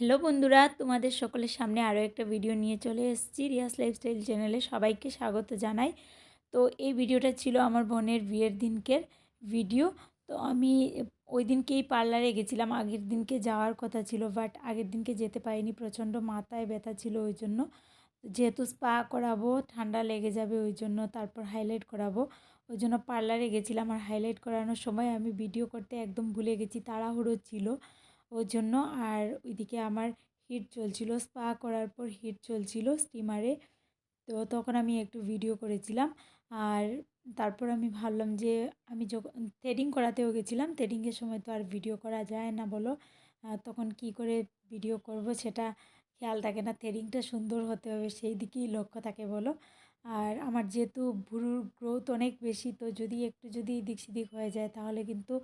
Hello বন্ধুরা, তোমাদের সকলের সামনে আরও একটা ভিডিও নিয়ে চলে এসেছি রিয়াস লাইফস্টাইল চ্যানেলে সবাইকে স্বাগত জানাই। তো এই ভিডিওটা ছিল আমার বোনের বিয়ের দিনকের ভিডিও তো আমি ওই দিনকেই পার্লারে গেছিলাম, আগের দিনকে যাওয়ার কথা ছিল বাট আগের দিনকে যেতে পারিনি, প্রচণ্ড মাথায় ব্যথা ছিল ওই জন্য। যেহেতু স্পা করাবো, ঠান্ডা লেগে যাবে ওই জন্য তারপর হাইলাইট করাবো। ওই জন্য পার্লারে গেছিলাম, আর হাইলাইট করানোর সময় আমি ভিডিও করতে একদম ভুলে গেছি, তাড়াহুড়ো ছিল। ওর জন্য। আর ওইদিকে আমার হিট চলছিল, স্পা করার পর হিট চলছিল স্টিমারে তো তখন আমি একটু ভিডিও করেছিলাম। আর তারপর আমি ভাবলাম যে, আমি যখন থ্রেডিং করাতেও গেছিলাম থ্রেডিংয়ের সময় তো আর ভিডিও করা যায় না বলো। তখন কি করে ভিডিও করব সেটা খেয়াল থাকে না। থ্রেডিংটা সুন্দর হতে হবে, সেই দিকেই লক্ষ্য থাকে বলো। আর আমার যেহেতু ভুরুর গ্রোথ অনেক বেশি, তো যদি একটু যদি এদিক সেদিক হয়ে যায় তাহলে কিন্তু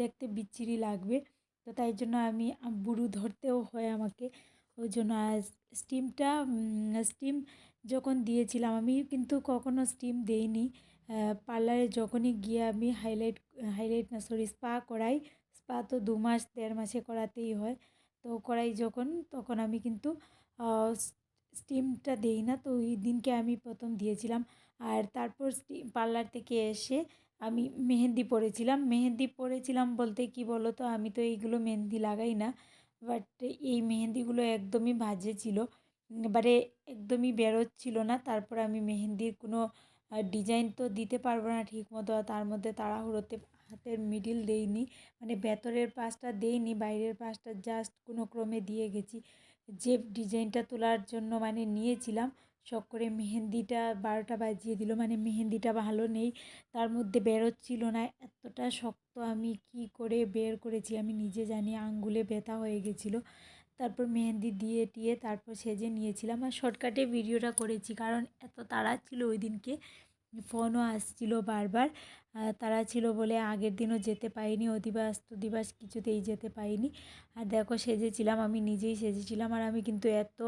দেখতে বিচ্ছিরি লাগবে। তো তাই জন্য আমি বুড়ো ধরতেও হয় আমাকে। ওই জন্য স্টিমটা স্টিম যখন দিয়েছিলাম, আমি কিন্তু কখনও স্টিম দেইনি। পার্লারে যখনই গিয়ে আমি হাইলাইট হাইলাইট না সরি স্পা করাই স্পা তো দু মাস, দেড় মাসে করাতেই হয়। তো করাই যখন, তখন আমি কিন্তু স্টিমটা দেই না। তো ওই দিনকে আমি প্রথম দিয়েছিলাম। আর তারপর স্টিম পার্লার থেকে এসে আমি মেহেন্দি পরেছিলাম। মেহেন্দি পরেছিলাম বলতে কি বলো তো আমি তো এইগুলো মেহেন্দি লাগাই না। বাট এই মেহেন্দিগুলো একদমই বাজে ছিল। এবারে একদমই বেরোচ্ছিল না। তারপর আমি মেহেন্দির কোনো ডিজাইন তো দিতে পারব না ঠিক মতো তার মধ্যে তাড়াহুড়োতে হাতের মিডিল দেইনি। মানে ভেতরের পাশটা দেইনি, বাইরের পাশটা জাস্ট কোনো ক্রমে দিয়ে গেছি। যে ডিজাইনটা তোলার জন্য মানে নিয়েছিলাম শখ করে মেহেন্দিটা বারোটা বাজিয়ে দিল মানে মেহেন্দিটা ভালো নেই, তার মধ্যে বেরোচ্ছিল না। এতটা শক্ত আমি কি করে বের করেছি আমি নিজে জানি, আঙ্গুলে ব্যথা হয়ে গেছিল। তারপর মেহেন্দি দিয়ে টিয়ে তারপর সেজে নিয়েছিলাম। আর শর্টকাটে ভিডিওটা করেছি, কারণ এত তাড়া ছিল ওই দিনকে। ফোনও আসছিল বারবার। তারা ছিল বলে আগের দিনও যেতে পাইনি অধিবাস তদিবাস কিছুতেই যেতে পাইনি আর দেখো সেজেছিলাম, আমি নিজেই সেজেছিলাম আর আমি কিন্তু এত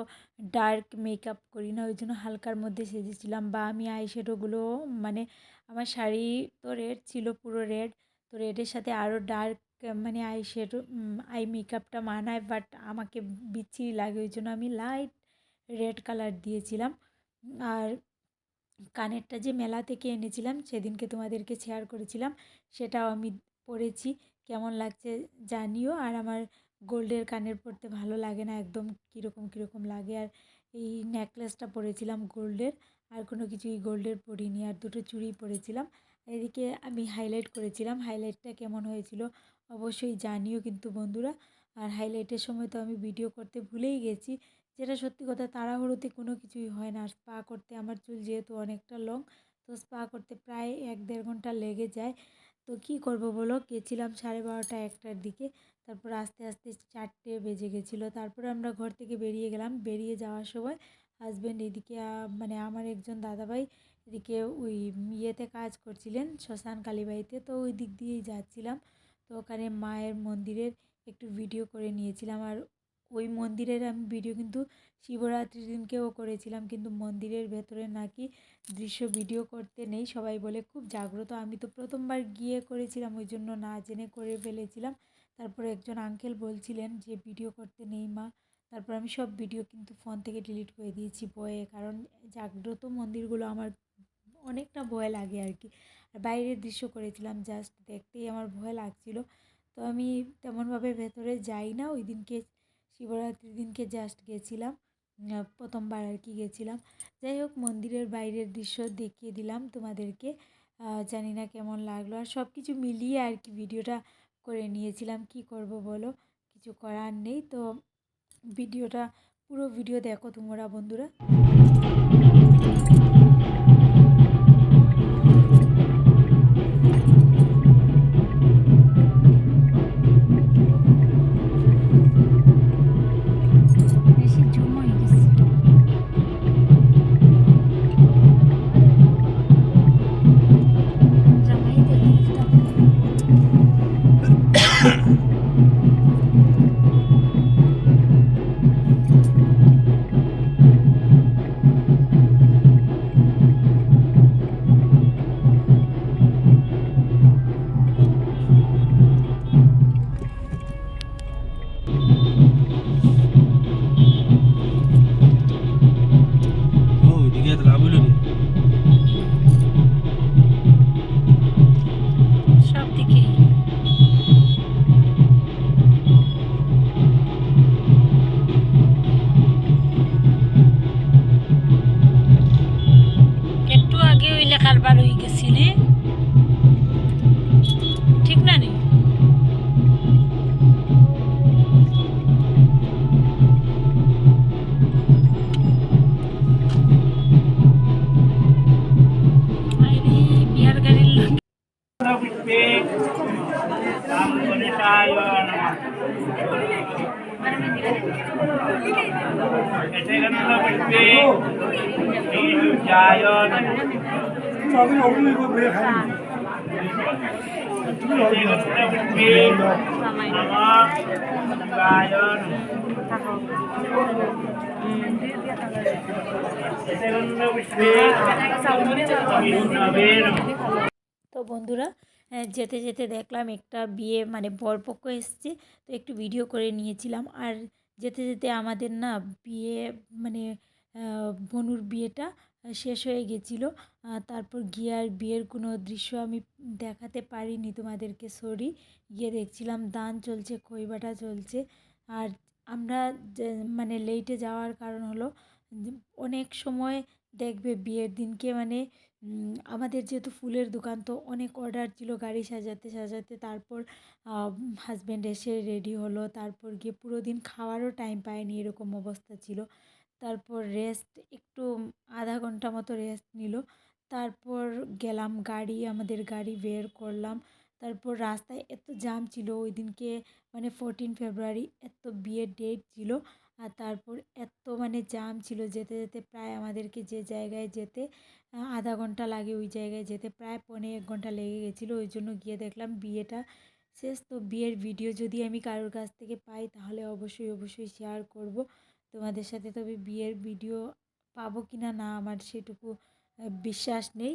ডার্ক মেকআপ করি না, ওই জন্য হালকার মধ্যে সেজেছিলাম। বা আমি আইশ্যাডোগুলো মানে আমার শাড়ি তো রেড ছিল, পুরো রেড তো রেডের সাথে আরও ডার্ক মানে আই শ্যাডো আই মেকআপটা মানায় বাট আমাকে বিচ্ছিরি লাগে, ওই জন্য আমি লাইট রেড কালার দিয়েছিলাম। আর কানেরটা যে মেলা থেকে এনেছিলাম, সেদিনকে তোমাদেরকে শেয়ার করেছিলাম, সেটাও আমি পরেছি। কেমন লাগছে জানিও, আর আমার গোল্ডের কানের পরতে ভালো লাগে না, একদম কীরকম কীরকম লাগে। আর এই নেকলেসটা পরেছিলাম গোল্ডের, আর কোনো কিছুই গোল্ডের পরিনি, আর দুটো চুড়ি পরেছিলাম। এদিকে আমি হাইলাইট করেছিলাম হাইলাইটটা কেমন হয়েছিল অবশ্যই জানিও কিন্তু বন্ধুরা। আর হাইলাইটের সময় তো আমি ভিডিও করতে ভুলেই গেছি যেটা সত্যি কথা তাড়াহুড়োতে কোনো কিছুই হয় না। স্পা করতে আমার চুল যেহেতু অনেকটা লং তো স্পা করতে প্রায় এক দেড় ঘণ্টা লেগে যায়। তো কি করব বলো? গেছিলাম সাড়ে বারোটা একটার দিকে, তারপর আস্তে আস্তে চারটে বেজে গেছিল। তারপরে আমরা ঘর থেকে বেরিয়ে গেলাম। বেরিয়ে যাওয়ার সময় হাজব্যান্ড এদিকে মানে আমার একজন দাদাভাই এদিকে ওই ইয়েতে কাজ করছিলেন, শ্মশান কালীবাড়িতে। তো ওই দিক দিয়েই যাচ্ছিলাম। তো ওখানে মায়ের মন্দিরের একটু ভিডিও করে নিয়েছিলাম। আর ওই মন্দিরের আমি ভিডিও কিন্তু শিবরাত্রির দিনকেও করেছিলাম। কিন্তু মন্দিরের ভেতরে নাকি দৃশ্য ভিডিও করতে নেই। সবাই বলে, খুব জাগ্রত, আমি তো প্রথমবার গিয়ে করেছিলাম, ওই জন্য না জেনে করে ফেলেছিলাম। তারপরে একজন আঙ্কেল বলছিলেন যে ভিডিও করতে নেই মা। তারপর আমি সব ভিডিও কিন্তু ফোন থেকে ডিলিট করে দিয়েছি বয়ে কারণ জাগ্রত মন্দিরগুলো আমার অনেকটা ভয় লাগে আর কি। আর বাইরের দৃশ্য করেছিলাম জাস্ট দেখতেই আমার ভয় লাগছিল। তো আমি তেমনভাবে ভেতরে যাই না। ওই দিনকে শিবরাত্রির দিনকে জাস্ট গেছিলাম। প্রথমবার আর কি গেছিলাম। যাই হোক, মন্দিরের বাইরের দৃশ্য দেখিয়ে দিলাম তোমাদেরকে। জানি না কেমন লাগল। আর সব কিছু মিলিয়ে আর কি ভিডিওটা করে নিয়েছিলাম। কি করব বলো? কিছু করার নেই। তো ভিডিওটা, পুরো ভিডিও দেখো তোমরা বন্ধুরা। তো বন্ধুরা যেতে যেতে দেখলাম একটা বিয়ে মানে বরপক্ষ এসছে, তো একটু ভিডিও করে নিয়েছিলাম। আর যেতে যেতে আমাদের না বিয়ে মানে বনুর বিয়েটা শেষ হয়ে গেছিল। তারপর গিয়ে আর বিয়ের কোনো দৃশ্য আমি দেখাতে পারিনি তোমাদেরকে সরি গিয়ে দেখছিলাম, দান চলছে, খইবাটা চলছে। আর আমরা মানে লেটে যাওয়ার কারণ হলো, অনেক সময় দেখবে বিয়ের দিনকে মানে আমাদের যেহেতু ফুলের দোকান, তো অনেক অর্ডার ছিল গাড়ি সাজাতে সাজাতে। তারপর হাজব্যান্ড এসে রেডি হলো। তারপর গিয়ে পুরো দিন খাওয়ারও টাইম পায়নি, এরকম অবস্থা ছিল। তারপর রেস্ট একটু আধা ঘণ্টা মতো রেস্ট নিল। তারপর গেলাম গাড়ি, আমাদের গাড়ি বের করলাম। তারপর রাস্তায় এত জ্যাম ছিল, ওই দিনকে মানে ফোরটিন ফেব্রুয়ারি এত বিয়ের ডেট ছিল। আর তারপর এত মানে জাম ছিল যেতে যেতে প্রায় আমাদেরকে যে জায়গায় যেতে আধা ঘণ্টা লাগে ওই জায়গায় যেতে। প্রায় পৌনে এক ঘণ্টা লেগে গেছিল, ওই জন্য গিয়ে দেখলাম বিয়েটা শেষ। তো বিয়ের ভিডিও যদি আমি কারোর কাছ থেকে পাই, তাহলে অবশ্যই অবশ্যই শেয়ার করব। তোমাদের সাথে তবে বিয়ের ভিডিও পাবো কি না না আমার সেটুকু বিশ্বাস নেই।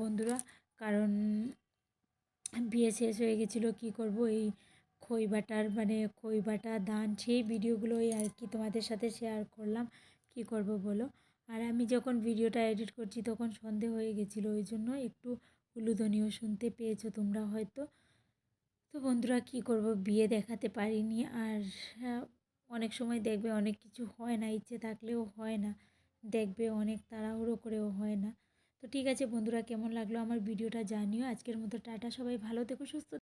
বন্ধুরা, কারণ বিয়ে শেষ হয়ে গেছিল, কী করব? এই খই বাটার মানে খই বাটা দান সেই ভিডিওগুলোই আর কি তোমাদের সাথে শেয়ার করলাম। কি করব বলো? আর আমি যখন ভিডিওটা এডিট করছি তখন সন্ধে হয়ে গেছিল ওই জন্য একটু উলুধ্বনিও শুনতে পেয়েছ তোমরা হয়তো। তো বন্ধুরা কি করব? বিয়ে দেখাতে পারিনি আর আহ, অনেক সময় দেখবে অনেক কিছু হয় না ইচ্ছে থাকলেও হয় না। দেখবে অনেক তাড়াহুড়ো করেও হয় না। তো ঠিক আছে বন্ধুরা কেমন লাগল আমার ভিডিওটা জানিও। আজকের মতো টাটা সবাই ভালো থেকো সুস্থ